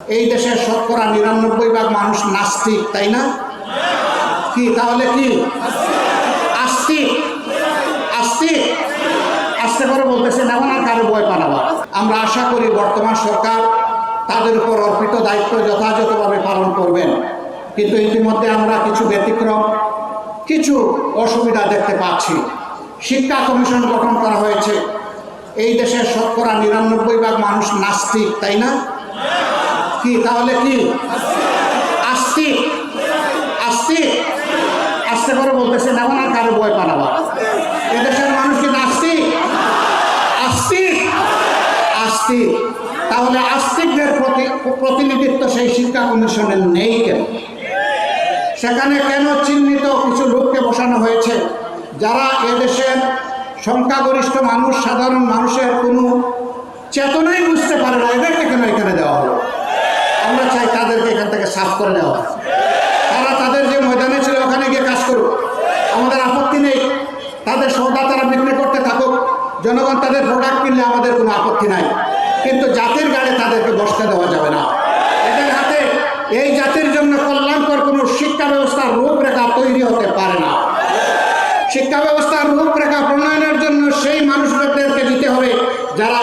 এই দেশের শতকরা নিরানব্বই ভাগ মানুষ নাস্তিক, তাই না? কি, তাহলে কি? আস্তিক? আস্তিক? আস্তে করে বলতেছেন এমন আর কারও বয় পানাবা আমরা আশা করি বর্তমান সরকার তাদের উপর অর্পিত দায়িত্ব যথাযথভাবে পালন করবেন। কিন্তু ইতিমধ্যে আমরা কিছু ব্যতিক্রম, কিছু অসুবিধা দেখতে পাচ্ছি। শিক্ষা কমিশন গঠন করা হয়েছে। এই দেশের শতকরা নিরানব্বই ভাগ মানুষ নাস্তিক, তাই না? কি? তাহলে কি? আস্তিক আস্তিক আস্তে করে বলতেছে এমন আর কারও বয় পানাবা এদেশের মানুষ কি নাস্তিক আস্তিক আস্তিক তাহলে আস্তিকদের প্রতি প্রতিনিধিত্ব সেই শিক্ষা কমিশনের নেই কেন? সেখানে কেন চিহ্নিত কিছু লোককে বসানো হয়েছে? যারা এদেশের সংখ্যাগরিষ্ঠ মানুষ, সাধারণ মানুষের কোনো চেতনাই বুঝতে পারে না, এদেরকে কেন এখানে দেওয়া হলো? আমরা চাই তাদেরকে এখান থেকে সাফ করে নেওয়া তারা তাদের যে ময়দানে ছিল, ওখানে গিয়ে কাজ করুক। আমাদের আপত্তি নেই। তাদের সৌদা তারা বিক্রি করতে থাকুক। জনগণ তাদের প্রোডাক্ট কিনলে আমাদের কোনো আপত্তি নাই। কিন্তু জাতির গাড়ি তাদেরকে বসতে দেওয়া যাবে না। এদের হাতে এই জাতির জন্য কল্যাণকর কোনো শিক্ষা ব্যবস্থার রূপরেখা তৈরি হতে পারে না। শিক্ষা ব্যবস্থার রূপরেখা প্রণয়নের জন্য সেই মানুষদেরকে দিতে হবে যারা